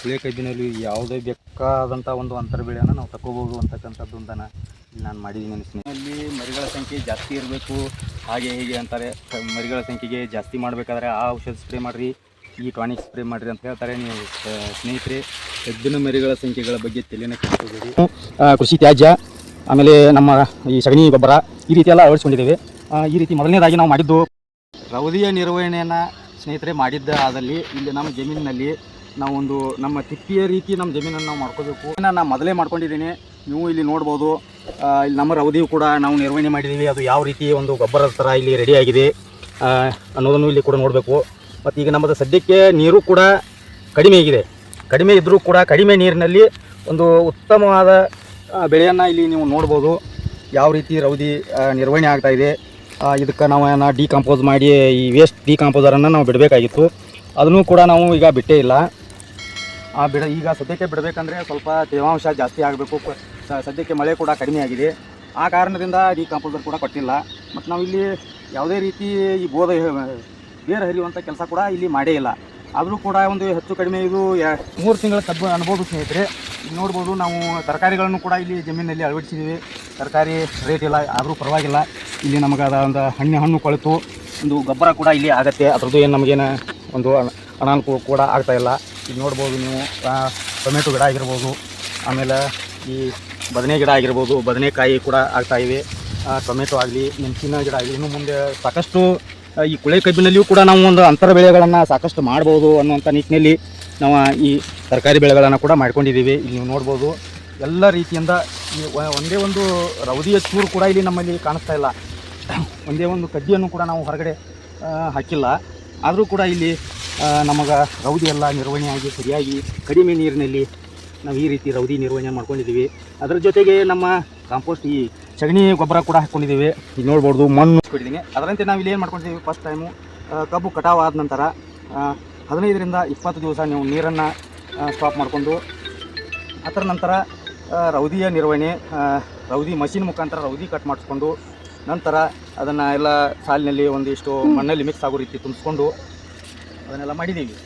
ಕುಳೆ ಕಬ್ಬಿನಲ್ಲಿ ಯಾವುದೇ ಬೇಕಾದಂಥ ಒಂದು ಅಂತರ ಬೆಳೆಯನ್ನು ನಾವು ತಗೋಬೋದು ಅಂತಕ್ಕಂಥದ್ದು ಒಂದನ್ನು ನಾನು ಮಾಡಿದ್ದೀನಿ ಅನಿಸ್ತೀನಿ. ಅಲ್ಲಿ ಮರಿಗಳ ಸಂಖ್ಯೆ ಜಾಸ್ತಿ ಇರಬೇಕು ಹಾಗೆ ಹೀಗೆ ಅಂತಾರೆ. ಮರಿಗಳ ಸಂಖ್ಯೆಗೆ ಜಾಸ್ತಿ ಮಾಡಬೇಕಾದ್ರೆ ಆ ಔಷಧ ಸ್ಪ್ರೇ ಮಾಡಿರಿ ಈ ಟಾನಿಕ್ ಸ್ಪ್ರೇ ಮಾಡಿರಿ ಅಂತ ಹೇಳ್ತಾರೆ. ನೀವು ಸ್ನೇಹಿತರೆ ಕಬ್ಬಿನ ಮರಿಗಳ ಸಂಖ್ಯೆಗಳ ಬಗ್ಗೆ ತಲೆನ ಕೆಡಿಸ್ಕೋಬೇಡಿ ಕೃಷಿ ತ್ಯಾಜ್ಯ ಆಮೇಲೆ ನಮ್ಮ ಈ ಸಗಣಿ ಗೊಬ್ಬರ ಈ ರೀತಿ ಎಲ್ಲ ಅಳವಡಿಸ್ಕೊಂಡಿದ್ದೇವೆ. ಈ ರೀತಿ ಮೊದಲನೇದಾಗಿ ನಾವು ಮಾಡಿದ್ದು ರೌದಿಯ ನಿರ್ವಹಣೆಯನ್ನು ಸ್ನೇಹಿತರೆ ಮಾಡಿದ್ದ ಆದಲ್ಲಿ ಇಲ್ಲಿ ನಮ್ಮ ಜಮೀನಿನಲ್ಲಿ ನಾವು ಒಂದು ನಮ್ಮ ತಿಪ್ಪಿಯ ರೀತಿ ನಮ್ಮ ಜಮೀನನ್ನು ನಾವು ಮಾಡ್ಕೋಬೇಕು. ನಾನು ಮೊದಲೇ ಮಾಡ್ಕೊಂಡಿದ್ದೀನಿ. ನೀವು ಇಲ್ಲಿ ನೋಡ್ಬೋದು. ಇಲ್ಲಿ ನಮ್ಮ ರವದಿಯು ಕೂಡ ನಾವು ನಿರ್ವಹಣೆ ಮಾಡಿದ್ದೀವಿ. ಅದು ಯಾವ ರೀತಿ ಒಂದು ಗೊಬ್ಬರದ ಥರ ಇಲ್ಲಿ ರೆಡಿಯಾಗಿದೆ ಅನ್ನೋದನ್ನು ಇಲ್ಲಿ ಕೂಡ ನೋಡಬೇಕು. ಮತ್ತು ಈಗ ನಮ್ಮದು ಸದ್ಯಕ್ಕೆ ನೀರು ಕೂಡ ಕಡಿಮೆ ಆಗಿದೆ. ಕಡಿಮೆ ಇದ್ದರೂ ಕೂಡ ಕಡಿಮೆ ನೀರಿನಲ್ಲಿ ಒಂದು ಉತ್ತಮವಾದ ಬೆಳೆಯನ್ನು ಇಲ್ಲಿ ನೀವು ನೋಡ್ಬೋದು. ಯಾವ ರೀತಿ ರೌದಿ ನಿರ್ವಹಣೆ ಆಗ್ತಾ ಇದೆ. ಇದಕ್ಕೆ ನಾವು ಡಿಕಂಪೋಸ್ ಮಾಡಿ ಈ ವೇಸ್ಟ್ ಡಿಕಂಪೋಸರನ್ನು ನಾವು ಬಿಡಬೇಕಾಗಿತ್ತು. ಅದನ್ನು ಕೂಡ ನಾವು ಈಗ ಬಿಟ್ಟೇ ಇಲ್ಲ. ಆ ಬಿಡ ಈಗ ಸದ್ಯಕ್ಕೆ ಬಿಡಬೇಕಂದ್ರೆ ಸ್ವಲ್ಪ ತೇವಾಂಶ ಜಾಸ್ತಿ ಆಗಬೇಕು. ಸದ್ಯಕ್ಕೆ ಮಳೆ ಕೂಡ ಕಡಿಮೆ ಆಗಿದೆ. ಆ ಕಾರಣದಿಂದ ಡಿಕಂಪೋಸರ್ ಕೂಡ ಕೊಟ್ಟಿಲ್ಲ. ಮತ್ತು ನಾವು ಇಲ್ಲಿ ಯಾವುದೇ ರೀತಿ ಈ ಬೋಧ ಬೇರೆ ಹರಿಯುವಂಥ ಕೆಲಸ ಕೂಡ ಇಲ್ಲಿ ಮಾಡೇ ಇಲ್ಲ. ಆದರೂ ಕೂಡ ಒಂದು ಹೆಚ್ಚು ಕಡಿಮೆ ಇದು ಮೂರು ತಿಂಗಳ ಕಬ್ಬು ಅನ್ಬೋದು ಸ್ನೇಹಿತರೆ. ನೋಡ್ಬೋದು ನಾವು ತರಕಾರಿಗಳನ್ನು ಕೂಡ ಇಲ್ಲಿ ಜಮೀನಲ್ಲಿ ಅಳವಡಿಸಿದ್ದೀವಿ. ತರಕಾರಿ ರೇಟ್ ಇಲ್ಲ, ಆದರೂ ಪರವಾಗಿಲ್ಲ. ಇಲ್ಲಿ ನಮಗೆ ಒಂದು ಹಣ್ಣು ಹಣ್ಣು ಕೊಳೆತು. ಒಂದು ಗೊಬ್ಬರ ಕೂಡ ಇಲ್ಲಿ ಆಗತ್ತೆ. ಅದರದ್ದು ಏನು ನಮಗೇನು ಒಂದು ಅನ- ಅನಾನುಕೂಲ ಕೂಡ ಆಗ್ತಾ ಇಲ್ಲ ನೋಡ್ಬೋದು ನೀವು ಟೊಮೆಟೊ ಗಿಡ ಆಗಿರ್ಬೋದು, ಆಮೇಲೆ ಈ ಬದನೆ ಗಿಡ ಆಗಿರ್ಬೋದು, ಬದನೆಕಾಯಿ ಕೂಡ ಆಗ್ತಾ ಇವೆ. ಟೊಮೆಟೊ ಆಗಲಿ, ಮೆಣಸಿನ ಗಿಡ ಆಗಲಿ, ಇನ್ನು ಮುಂದೆ ಸಾಕಷ್ಟು ಈ ಕುಳೆ ಕಬ್ಬಿನಲ್ಲಿಯೂ ಕೂಡ ನಾವು ಒಂದು ಅಂತರ ಬೆಳೆಗಳನ್ನು ಸಾಕಷ್ಟು ಮಾಡ್ಬೋದು ಅನ್ನುವಂಥ ನಿಟ್ಟಿನಲ್ಲಿ ನಾವು ಈ ತರಕಾರಿ ಬೆಳೆಗಳನ್ನು ಕೂಡ ಮಾಡ್ಕೊಂಡಿದ್ದೀವಿ. ಇಲ್ಲಿ ನೀವು ನೋಡ್ಬೋದು, ಎಲ್ಲ ರೀತಿಯಿಂದ ಒಂದೇ ಒಂದು ರೌದಿಯ ಚೂರು ಕೂಡ ಇಲ್ಲಿ ನಮ್ಮಲ್ಲಿ ಕಾಣಿಸ್ತಾ ಇಲ್ಲ. ಒಂದೇ ಒಂದು ಕಡ್ಡಿಯನ್ನು ಕೂಡ ನಾವು ಹೊರಗಡೆ ಹಾಕಿಲ್ಲ. ಆದರೂ ಕೂಡ ಇಲ್ಲಿ ನಮಗೆ ರೌದಿ ಎಲ್ಲ ನಿರ್ವಹಣೆಯಾಗಿ ಸರಿಯಾಗಿ ಕಡಿಮೆ ನೀರಿನಲ್ಲಿ ನಾವು ಈ ರೀತಿ ರೌದಿ ನಿರ್ವಹಣೆ ಮಾಡ್ಕೊಂಡಿದ್ದೀವಿ. ಅದರ ಜೊತೆಗೆ ನಮ್ಮ ಕಾಂಪೋಸ್ಟ್ ಈ ಸಗಣಿ ಗೊಬ್ಬರ ಕೂಡ ಹಾಕ್ಕೊಂಡಿದ್ದೀವಿ ಈಗ ನೋಡ್ಬೋದು ಮಣ್ಣು ಕೊಟ್ಟಿದ್ದೀನಿ ಅದರಂತೆ ನಾವು ಇಲ್ಲಿ ಏನು ಮಾಡ್ಕೊಂಡಿದ್ದೀವಿ? ಫಸ್ಟ್ ಟೈಮು ಕಬ್ಬು ಕಟಾವು ಆದ ನಂತರ ಹದಿನೈದರಿಂದ ಇಪ್ಪತ್ತು ದಿವಸ ನೀವು ನೀರನ್ನು ಸ್ಟಾಪ್ ಮಾಡಿಕೊಂಡು, ಅದರ ನಂತರ ರೌದಿಯ ನಿರ್ವಹಣೆ ರೌದಿ ಮಷಿನ್ ಮುಖಾಂತರ ರೌದಿ ಕಟ್ ಮಾಡಿಸ್ಕೊಂಡು, ನಂತರ ಅದನ್ನು ಎಲ್ಲ ಸಾಲಿನಲ್ಲಿ ಒಂದಿಷ್ಟು ಮಣ್ಣಲ್ಲಿ ಮಿಕ್ಸ್ ಆಗೋ ರೀತಿ ತುಂಬಿಸ್ಕೊಂಡು ಅದನ್ನೆಲ್ಲ ಮಾಡಿದ್ದೀವಿ.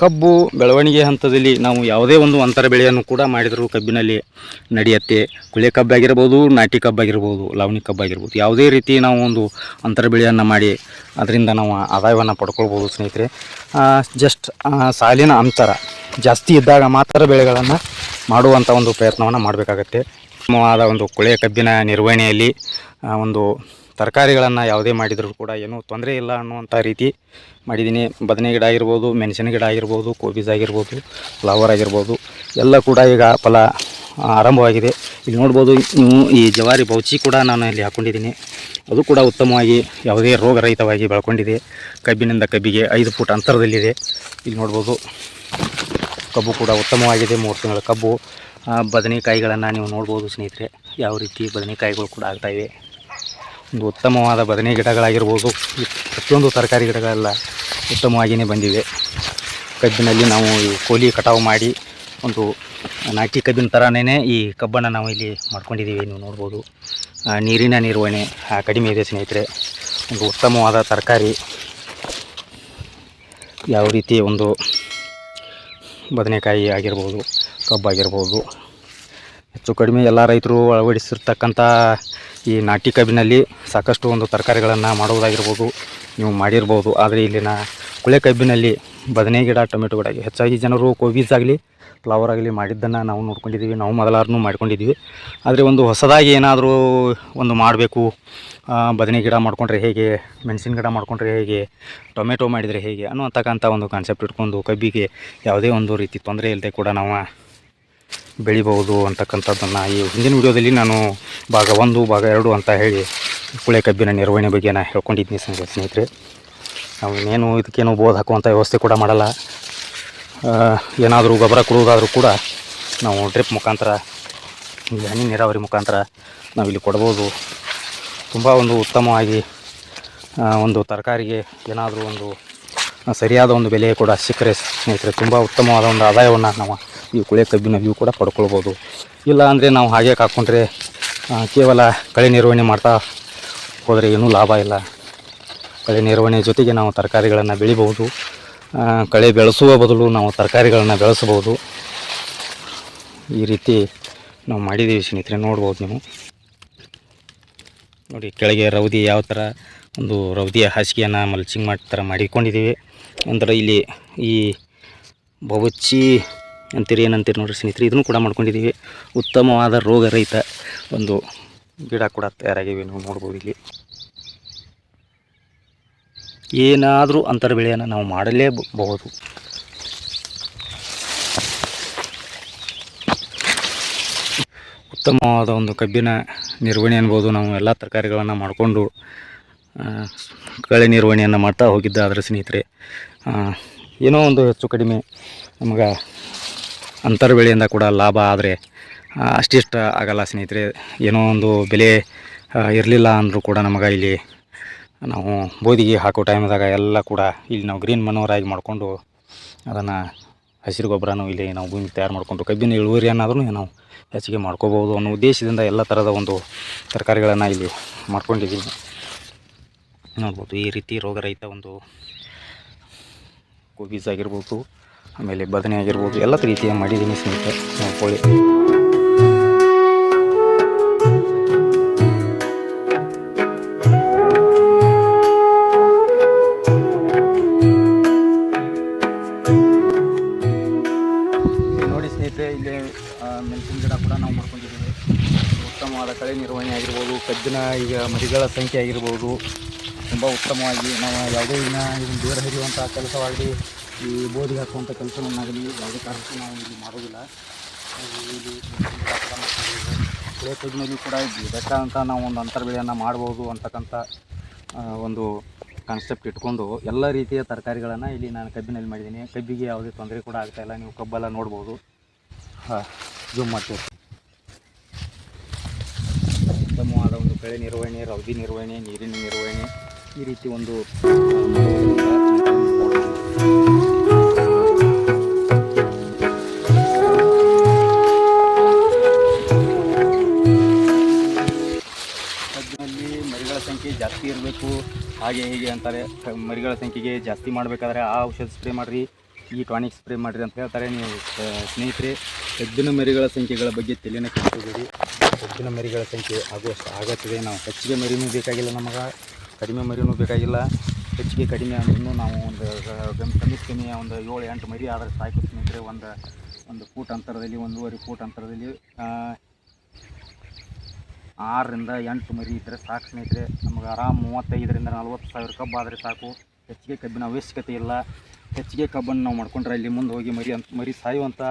ಕಬ್ಬು ಬೆಳವಣಿಗೆ ಹಂತದಲ್ಲಿ ನಾವು ಯಾವುದೇ ಒಂದು ಅಂತರ ಬೆಳೆಯನ್ನು ಕೂಡ ಮಾಡಿದರೂ ಕಬ್ಬಿನಲ್ಲಿ ನಡೆಯುತ್ತೆ. ಕುಳೆ ಕಬ್ಬಾಗಿರ್ಬೋದು ನಾಟಿ ಕಬ್ಬಾಗಿರ್ಬೋದು ಲವಣಿ ಕಬ್ಬಾಗಿರ್ಬೋದು ಯಾವುದೇ ರೀತಿ ನಾವು ಒಂದು ಅಂತರ ಬೆಳೆಯನ್ನು ಮಾಡಿ ಅದರಿಂದ ನಾವು ಆದಾಯವನ್ನು ಪಡ್ಕೊಳ್ಬೋದು ಸ್ನೇಹಿತರೆ. ಜಸ್ಟ್ ಸಾಲಿನ ಅಂತರ ಜಾಸ್ತಿ ಇದ್ದಾಗ ಮಾತ್ರ ಬೆಳೆಗಳನ್ನು ಮಾಡುವಂಥ ಒಂದು ಪ್ರಯತ್ನವನ್ನು ಮಾಡಬೇಕಾಗತ್ತೆ. ಉತ್ತಮವಾದ ಒಂದು ಕುಳೆ ಕಬ್ಬಿನ ನಿರ್ವಹಣೆಯಲ್ಲಿ ಒಂದು ತರಕಾರಿಗಳನ್ನು ಯಾವುದೇ ಮಾಡಿದರೂ ಕೂಡ ಏನೂ ತೊಂದರೆ ಇಲ್ಲ ಅನ್ನುವಂಥ ರೀತಿ ಮಾಡಿದ್ದೀನಿ. ಬದನೆ ಗಿಡ ಆಗಿರ್ಬೋದು, ಮೆಣಸಿನ ಗಿಡ ಆಗಿರ್ಬೋದು ಕೋಬೀಸ್ ಆಗಿರ್ಬೋದು, ಫ್ಲವರ್ ಆಗಿರ್ಬೋದು, ಎಲ್ಲ ಕೂಡ ಈಗ ಫಲ ಆರಂಭವಾಗಿದೆ. ಇಲ್ಲಿ ನೋಡ್ಬೋದು, ನೀವು ಈ ಜವಾರಿ ಬೌಚಿ ಕೂಡ ನಾನು ಇಲ್ಲಿ ಹಾಕ್ಕೊಂಡಿದ್ದೀನಿ ಅದು ಕೂಡ ಉತ್ತಮವಾಗಿ ಯಾವುದೇ ರೋಗರಹಿತವಾಗಿ ಬೆಳ್ಕೊಂಡಿದೆ. ಕಬ್ಬಿನಿಂದ ಕಬ್ಬಿಗೆ ಐದು ಫುಟ್ ಅಂತರದಲ್ಲಿದೆ. ಇಲ್ಲಿ ನೋಡ್ಬೋದು, ಕಬ್ಬು ಕೂಡ ಉತ್ತಮವಾಗಿದೆ. ಮೂರು ತಿಂಗಳ ಕಬ್ಬು. ಬದನೆಕಾಯಿಗಳನ್ನು ನೀವು ನೋಡ್ಬೋದು ಸ್ನೇಹಿತರೆ, ಯಾವ ರೀತಿ ಬದನೆಕಾಯಿಗಳು ಕೂಡ ಆಗ್ತಾಯಿವೆ ಒಂದು ಉತ್ತಮವಾದ ಬದನೆ ಗಿಡಗಳಾಗಿರ್ಬೋದು. ಪ್ರತಿಯೊಂದು ತರಕಾರಿ ಗಿಡಗಳೆಲ್ಲ ಉತ್ತಮವಾಗಿಯೇ ಬಂದಿವೆ. ಕಬ್ಬಿನಲ್ಲಿ ನಾವು ಈ ಕೋಲಿ ಕಟಾವು ಮಾಡಿ ಒಂದು ನಾಟಿ ಕಬ್ಬಿನ ಥರನೇ ಈ ಕಬ್ಬನ್ನು ನಾವು ಇಲ್ಲಿ ಮಾಡ್ಕೊಂಡಿದ್ದೀವಿ ನೀವು ನೋಡ್ಬೋದು. ನೀರಿನ ನಿರ್ವಹಣೆ ಕಡಿಮೆ ಇದೆ ಸ್ನೇಹಿತರೆ. ಒಂದು ಉತ್ತಮವಾದ ತರಕಾರಿ ಯಾವ ರೀತಿ ಒಂದು ಬದನೆಕಾಯಿ ಆಗಿರ್ಬೋದು, ಕಬ್ಬಾಗಿರ್ಬೋದು. ಹೆಚ್ಚು ಕಡಿಮೆ ಎಲ್ಲ ರೈತರು ಅಳವಡಿಸಿರ್ತಕ್ಕಂಥ ಈ ನಾಟಿ ಕಬ್ಬಿನಲ್ಲಿ ಸಾಕಷ್ಟು ಒಂದು ತರಕಾರಿಗಳನ್ನು ಮಾಡುವುದಾಗಿರ್ಬೋದು, ನೀವು ಮಾಡಿರ್ಬೋದು. ಆದರೆ ಇಲ್ಲಿನ ಕುಳೆ ಕಬ್ಬಿನಲ್ಲಿ ಬದನೆ ಗಿಡ, ಟೊಮೆಟೊ ಗಿಡ, ಹೆಚ್ಚಾಗಿ ಜನರು ಕೋಬೀಸ್ ಆಗಲಿ, ಫ್ಲವರ್ ಆಗಲಿ ಮಾಡಿದ್ದನ್ನು ನಾವು ನೋಡ್ಕೊಂಡಿದ್ದೀವಿ. ನಾವು ಮೊದಲಾದ್ರೂ ಮಾಡ್ಕೊಂಡಿದ್ದೀವಿ. ಆದರೆ ಒಂದು ಹೊಸದಾಗಿ ಏನಾದರೂ ಒಂದು ಮಾಡಬೇಕು ಬದನೆ ಗಿಡ ಮಾಡಿಕೊಂಡ್ರೆ ಹೇಗೆ, ಮೆಣಸಿನ ಗಿಡ ಮಾಡಿಕೊಂಡ್ರೆ ಹೇಗೆ, ಟೊಮೆಟೊ ಮಾಡಿದರೆ ಹೇಗೆ ಅನ್ನುವಂತಕ್ಕಂಥ ಒಂದು ಕಾನ್ಸೆಪ್ಟ್ ಇಟ್ಕೊಂಡು ಕಬ್ಬಿಗೆ ಯಾವುದೇ ಒಂದು ರೀತಿ ತೊಂದರೆ ಇಲ್ಲದೆ ಕೂಡ ನಾವು ಬೆಳಿಬಹುದು ಅಂತಕ್ಕಂಥದ್ದನ್ನು ಈ ಹಿಂದಿನ ವಿಡಿಯೋದಲ್ಲಿ ನಾನು ಭಾಗ ಒಂದು, ಭಾಗ ಎರಡು ಅಂತ ಹೇಳಿ ಕುಳೆ ಕಬ್ಬಿನ ನಿರ್ವಹಣೆ ಬಗ್ಗೆ ನಾನು ಹೇಳ್ಕೊಂಡಿದ್ದೀನಿ ಸ್ನೇಹಿತರೆ. ನಾವು ಇನ್ನೇನು ಇದಕ್ಕೇನು ಬೋಧ ಹಾಕುವಂಥ ವ್ಯವಸ್ಥೆ ಕೂಡ ಮಾಡಲ್ಲ. ಏನಾದರೂ ಗೊಬ್ಬರ ಕೊಡುವುದಾದರೂ ಕೂಡ ನಾವು ಡ್ರಿಪ್ ಮುಖಾಂತರ, ಹನಿ ನೀರಾವರಿ ಮುಖಾಂತರ ನಾವಿಲ್ಲಿ ಕೊಡ್ಬೋದು ತುಂಬ ಒಂದು ಉತ್ತಮವಾಗಿ ಒಂದು ತರಕಾರಿಗೆ ಏನಾದರೂ ಒಂದು ಸರಿಯಾದ ಒಂದು ಬೆಲೆ ಕೂಡ ಸಿಕ್ಕರೆ ಸ್ನೇಹಿತರೆ, ತುಂಬ ಉತ್ತಮವಾದ ಒಂದು ಆದಾಯವನ್ನು ನಾವು ಈ ಕುಳೆ ಕಬ್ಬಿನಲ್ಲಿಯೂ ಕೂಡ ಪಡ್ಕೊಳ್ಬೋದು. ಇಲ್ಲ ಅಂದರೆ ನಾವು ಹಾಗೆ ಹಾಕ್ಕೊಂಡ್ರೆ ಕೇವಲ ಕಳೆ ನಿರ್ವಹಣೆ ಮಾಡ್ತಾ ಹೋದರೆ ಏನೂ ಲಾಭ ಇಲ್ಲ. ಕಳೆ ನಿರ್ವಹಣೆ ಜೊತೆಗೆ ನಾವು ತರಕಾರಿಗಳನ್ನು ಬೆಳಿಬಹುದು. ಕಳೆ ಬೆಳೆಸುವ ಬದಲು ನಾವು ತರಕಾರಿಗಳನ್ನು ಬೆಳೆಸಬಹುದು. ಈ ರೀತಿ ನಾವು ಮಾಡಿದ್ದೀವಿ ಸ್ನೇಹಿತರೆ, ನೋಡ್ಬೋದು ನೀವು. ನೋಡಿ, ಕೆಳಗೆ ರೌದಿ ಯಾವ ಥರ ಒಂದು ರೌದಿಯ ಹಾಸಿಗೆಯನ್ನು ಮಲ್ಚಿಂಗ್ ಮಾಡಿ ಥರ ಮಾಡಿಕೊಂಡಿದ್ದೀವಿ. ನಂತರ ಇಲ್ಲಿ ಈ ಬವಚ್ಚಿ ಅಂತೀರಿ, ಏನಂತೀರಿ ನೋಡಿರಿ ಸ್ನೇಹಿತರೆ, ಇದನ್ನು ಕೂಡ ಮಾಡ್ಕೊಂಡಿದ್ದೀವಿ. ಉತ್ತಮವಾದ ರೋಗರಹಿತ ಒಂದು ಗಿಡ ಕೂಡ ತಯಾರಾಗಿವೆ ನಾವು ನೋಡ್ಬೋದು ಇಲ್ಲಿ. ಏನಾದರೂ ಅಂತರ ಬೆಳೆಯನ್ನು ನಾವು ಮಾಡಲೇಬಹುದು. ಉತ್ತಮವಾದ ಒಂದು ಕಬ್ಬಿನ ನಿರ್ವಹಣೆ ಅನ್ಬೋದು ನಾವು, ಎಲ್ಲ ತರಕಾರಿಗಳನ್ನು ಮಾಡಿಕೊಂಡು ಕಳೆ ನಿರ್ವಹಣೆಯನ್ನು ಮಾಡ್ತಾ ಹೋಗಿದ್ದ ಅದರ ಸ್ನೇಹಿತರೆ ಏನೋ ಒಂದು ಹೆಚ್ಚು ಕಡಿಮೆ ನಮಗೆ ಅಂತರ ಬೆಳೆಯಿಂದ ಕೂಡ ಲಾಭ ಆದರೆ ಅಷ್ಟಿಷ್ಟ ಆಗಲ್ಲ ಸ್ನೇಹಿತರೆ. ಏನೋ ಒಂದು ಬೆಲೆ ಇರಲಿಲ್ಲ ಅಂದರೂ ಕೂಡ ನಮಗೆ ಇಲ್ಲಿ ನಾವು ಬೋದಿಗೆ ಹಾಕೋ ಟೈಮ್ದಾಗ ಎಲ್ಲ ಕೂಡ ಇಲ್ಲಿ ನಾವು ಗ್ರೀನ್ ಮನೋರಾಗಿ ಮಾಡಿಕೊಂಡು ಅದನ್ನು ಹಸಿರು ಗೊಬ್ಬರನೂ ಇಲ್ಲಿ ನಾವು ಭೂಮಿ ತಯಾರು ಮಾಡಿಕೊಂಡು ಕಬ್ಬಿನ ಇಳುವರಿಯನ್ನಾದ್ರೂ ನಾವು ಹೆಚ್ಚಿಗೆ ಮಾಡ್ಕೋಬೋದು ಅನ್ನೋ ಉದ್ದೇಶದಿಂದ ಎಲ್ಲ ಥರದ ಒಂದು ತರಕಾರಿಗಳನ್ನು ಇಲ್ಲಿ ಮಾಡ್ಕೊಂಡಿದ್ದೀವಿ ನೋಡ್ಬೋದು, ಈ ರೀತಿ ರೋಗರಹಿತ ಒಂದು ಕೋಬೀಸ್ ಆಗಿರ್ಬೋದು, ಆಮೇಲೆ ಬದನೆ ಆಗಿರ್ಬೋದು, ಎಲ್ಲ ರೀತಿಯ ಮಾಡಿದ್ದೀನಿ ಸ್ನೇಹಿತರೆ ನೋಡ್ಕೊಳ್ಳಿ ನೋಡಿ ಸ್ನೇಹಿತರೆ, ಇಲ್ಲಿ ಮೆಣಸಿನ ಗಿಡ ಕೂಡ ನಾವು ಮಾಡ್ಕೊಂಡಿದ್ದೀವಿ. ಉತ್ತಮವಾದ ಕಳೆ ನಿರ್ವಹಣೆ ಆಗಿರ್ಬೋದು, ಕಬ್ಬಿನ, ಈಗ ಮರಿಗಳ ಸಂಖ್ಯೆ ಆಗಿರ್ಬೋದು ತುಂಬ ಉತ್ತಮವಾಗಿ ನಾವು ಯಾವುದೇ ಇನ್ನು ಇದನ್ನು ಬೇರೆ ಹಿಡಿಯುವಂಥ ಕೆಲಸವಾಗಲಿ ಈ ಬೋಧಿಗೆ ಹಾಕುವಂಥ ಕೆಲಸವನ್ನಾಗಲಿ ಯಾವುದೇ ಕಾರಣಕ್ಕೂ ನಾವು ಇಲ್ಲಿ ಮಾಡೋದಿಲ್ಲ. ಇಲ್ಲಿ ಕೂಡ ಬೆಟ್ಟ ಅಂತ ನಾವು ಒಂದು ಅಂತರ ಬೆಳೆಯನ್ನು ಮಾಡ್ಬೋದು ಅಂತಕ್ಕಂಥ ಒಂದು ಕಾನ್ಸೆಪ್ಟ್ ಇಟ್ಕೊಂಡು ಎಲ್ಲ ರೀತಿಯ ತರಕಾರಿಗಳನ್ನು ಇಲ್ಲಿ ನಾನು ಕಬ್ಬಿನಲ್ಲಿ ಮಾಡಿದ್ದೀನಿ. ಕಬ್ಬಿಗೆ ಯಾವುದೇ ತೊಂದರೆ ಕೂಡ ಆಗ್ತಾಯಿಲ್ಲ ನೀವು ಕಬ್ಬೆಲ್ಲ ನೋಡ್ಬೋದು. ಹಾಂ ಜೂಮ್ ಮಾಡ್ತೀವಿ. ಉತ್ತಮವಾದ ಒಂದು ಬೆಳೆ ನಿರ್ವಹಣೆ, ರೌದಿ ನಿರ್ವಹಣೆ, ನೀರಿನ ನಿರ್ವಹಣೆ. ಈ ರೀತಿ ಒಂದು ಮರಿಗಳ ಸಂಖ್ಯೆ ಜಾಸ್ತಿ ಇರಬೇಕು. ಹಾಗೆ ಹೀಗೆ ಅಂತಾರೆ. ಮರಿಗಳ ಸಂಖ್ಯೆಗೆ ಜಾಸ್ತಿ ಮಾಡಬೇಕಾದ್ರೆ ಆ ಔಷಧ ಸ್ಪ್ರೇ ಮಾಡಿರಿ, ಈ ಟಾನಿಕ್ ಸ್ಪ್ರೇ ಮಾಡಿರಿ ಅಂತ ಹೇಳ್ತಾರೆ. ನೀವು ಸ್ನೇಹಿತರೆ, ಎದ್ದಿನ ಮರಿಗಳ ಸಂಖ್ಯೆಗಳ ಬಗ್ಗೆ ತಲೆನ ಕೆಡಿಸ್ಕೋಬೇಡಿ ಕಬ್ಬಿನ ಮರಿಗಳ ಸಂಖ್ಯೆ ಆಗುವಷ್ಟು ಆಗುತ್ತದೆ. ನಾವು ಹೆಚ್ಚಿಗೆ ಮರಿನೂ ಬೇಕಾಗಿಲ್ಲ ನಮಗೆ. ಕಡಿಮೆ ಮರಿನೂ ಬೇಕಾಗಿಲ್ಲ. ಹೆಚ್ಚಿಗೆ ಕಡಿಮೆ ಅಂದ್ರೂ ನಾವು ಒಂದು ಕಮ್ಮಿ ಕಮ್ಮಿ ಒಂದು ಏಳು, ಎಂಟು ಮರಿ ಆದರೆ ಸಾಕು ಸ್ನೇಹಿತರೆ. ಒಂದು ಒಂದು ಫೂಟ್ ಅಂತರದಲ್ಲಿ, ಒಂದೂವರೆ ಫೂಟ್ ಅಂತರದಲ್ಲಿ ಆರರಿಂದ ಎಂಟು ಮರಿ ಇದ್ದರೆ ಸಾಕು ಸ್ನೇಹಿತರೆ. ನಮಗೆ ಆರಾಮ್ ಮೂವತ್ತೈದರಿಂದ ನಲ್ವತ್ತು ಸಾವಿರ ಕಬ್ಬು ಆದರೆ ಸಾಕು. ಹೆಚ್ಚಿಗೆ ಕಬ್ಬಿನ ಅವಶ್ಯಕತೆ ಇಲ್ಲ. ಹೆಚ್ಚಿಗೆ ಕಬ್ಬನ್ನು ನಾವು ಮಾಡ್ಕೊಂಡ್ರೆ ಅಲ್ಲಿ ಮುಂದೆ ಹೋಗಿ ಮರಿ ಅಂತ, ಮರಿ ಸಾಯುವಂಥ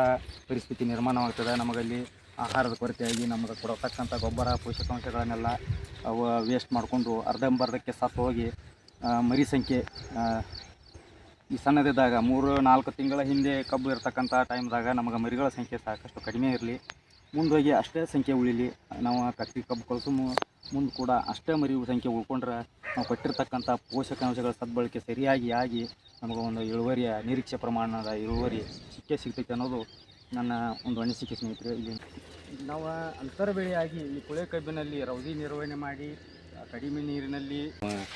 ಪರಿಸ್ಥಿತಿ ನಿರ್ಮಾಣವಾಗ್ತದೆ ನಮಗಲ್ಲಿ. ಆಹಾರದ ಕೊರತೆಯಾಗಿ ನಮಗೆ ಕೊಡತಕ್ಕಂಥ ಗೊಬ್ಬರ, ಪೋಷಕಾಂಶಗಳನ್ನೆಲ್ಲ ಅವು ವೇಸ್ಟ್ ಮಾಡಿಕೊಂಡು ಅರ್ಧಂಬರ್ಧಕ್ಕೆ ಸತ್ತು ಹೋಗಿ ಮರಿ ಸಂಖ್ಯೆ ಈ ಸಣ್ಣದಿದ್ದಾಗ ಮೂರು, ನಾಲ್ಕು ತಿಂಗಳ ಹಿಂದೆ ಕಬ್ಬು ಇರ್ತಕ್ಕಂಥ ಟೈಮ್ದಾಗ ನಮಗೆ ಮರಿಗಳ ಸಂಖ್ಯೆ ಸಾಕಷ್ಟು ಕಡಿಮೆ ಇರಲಿ. ಮುಂದೋಗಿ ಅಷ್ಟೇ ಸಂಖ್ಯೆ ಉಳಿಲಿ. ನಾವು ಕಟ್ಟಿ ಕಬ್ಬು ಕಳಿಸು ಮುಂದೆ ಕೂಡ ಅಷ್ಟೇ ಮರಿ ಸಂಖ್ಯೆ ಉಳ್ಕೊಂಡ್ರೆ ನಾವು ಕೊಟ್ಟಿರ್ತಕ್ಕಂಥ ಪೋಷಕಾಂಶಗಳ ಸದ್ಬಳಕೆ ಸರಿಯಾಗಿ ಆಗಿ ನಮಗೆ ಒಂದು ಇಳುವರಿಯ ನಿರೀಕ್ಷೆ ಪ್ರಮಾಣದ ಇಳುವರಿ ಸಿಕ್ಕೇ ಸಿಗ್ತೈತೆ ಅನ್ನೋದು ನನ್ನ ಒಂದು ಅನಿಸಿಕೆ ಸ್ನೇಹಿತರೆ. ಇಲ್ಲಿ ನಾವು ಅಂತರ ಬೆಳೆಯಾಗಿ ಈ ಕುಳೆ ಕಬ್ಬಿನಲ್ಲಿ ರೌದಿ ನಿರ್ವಹಣೆ ಮಾಡಿ, ಕಡಿಮೆ ನೀರಿನಲ್ಲಿ,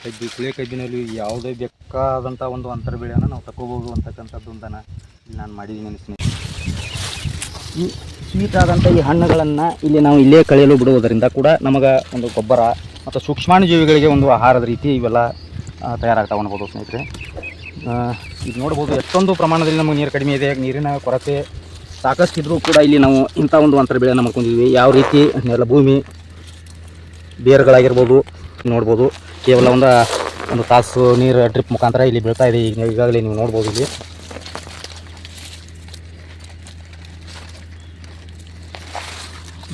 ಕಬ್ಬಿ ಕುಳೆ ಕಬ್ಬಿನಲ್ಲಿ ಯಾವುದೇ ಬೇಕಾದಂಥ ಒಂದು ಅಂತರ ಬೆಳೆಯನ್ನು ನಾವು ತಗೋಬೋದು ಅಂತಕ್ಕಂಥದ್ದೊಂದನ್ನು ನಾನು ಮಾಡಿದ್ದೀನಿ ಸ್ನೇಹಿತರೆ. ಈ ಸ್ವೀಟ್ ಆದಂಥ ಈ ಹಣ್ಣುಗಳನ್ನು ಇಲ್ಲಿ ನಾವು ಇಲ್ಲೇ ಕಳೆಯಲು ಬಿಡುವುದರಿಂದ ಕೂಡ ನಮಗೆ ಒಂದು ಗೊಬ್ಬರ ಮತ್ತು ಸೂಕ್ಷ್ಮಾಣುಜೀವಿಗಳಿಗೆ ಒಂದು ಆಹಾರದ ರೀತಿ ಇವೆಲ್ಲ ತಯಾರಾಗ್ತಾವೆ ಅನ್ಬೋದು ಸ್ನೇಹಿತರೆ. ಇದು ನೋಡ್ಬೋದು ಎಷ್ಟೊಂದು ಪ್ರಮಾಣದಲ್ಲಿ ನಮಗೆ ನೀರು ಕಡಿಮೆ ಇದೆ. ನೀರಿನ ಕೊರತೆ ಸಾಕಷ್ಟು ಇದ್ರೂ ಕೂಡ ಇಲ್ಲಿ ನಾವು ಇಂಥ ಒಂದು ಅಂತರ ಬೆಳೆಯನ್ನು ಮಾಡ್ಕೊಂಡಿದ್ವಿ ಯಾವ ರೀತಿ ನೆಲ ಭೂಮಿ ಬೇರುಗಳಾಗಿರ್ಬೋದು ನೋಡ್ಬೋದು. ಕೇವಲ ಒಂದು ಒಂದು ತಾಸು ನೀರು ಡ್ರಿಪ್ ಮುಖಾಂತರ ಇಲ್ಲಿ ಬೀಳ್ತಾ ಇದೆ. ಈಗ ಈಗಾಗಲೇ ನೀವು ನೋಡ್ಬೋದು ಇಲ್ಲಿ.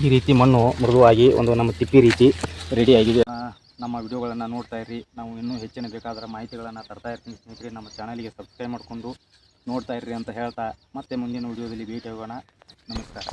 ಈ ರೀತಿ ಮಣ್ಣು ಮೃದುವಾಗಿ ಒಂದು ನಮ್ಮ ತಿಪ್ಪಿ ರೀತಿ ರೆಡಿ ಆಗಿದೆ. ನಮ್ಮ ವಿಡಿಯೋಗಳನ್ನು ನೋಡ್ತಾ ಇರಿ ನಾವು ಇನ್ನೂ ಹೆಚ್ಚಿನ ಬೇಕಾದ ಮಾಹಿತಿಗಳನ್ನು ತರ್ತಾ ಇರ್ತೀನಿ ಸ್ನೇಹಿತರೆ. ನಮ್ಮ ಚಾನಲ್ಗೆ ಸಬ್ಸ್ಕ್ರೈಬ್ ಮಾಡಿಕೊಂಡು ನೋಡ್ತಾ ಇರ್ರಿ ಅಂತ ಹೇಳ್ತಾ ಮತ್ತೆ ಮುಂದಿನ ವಿಡಿಯೋದಲ್ಲಿ ಭೇಟಿ ಹೋಗೋಣ ನಮಸ್ಕಾರ.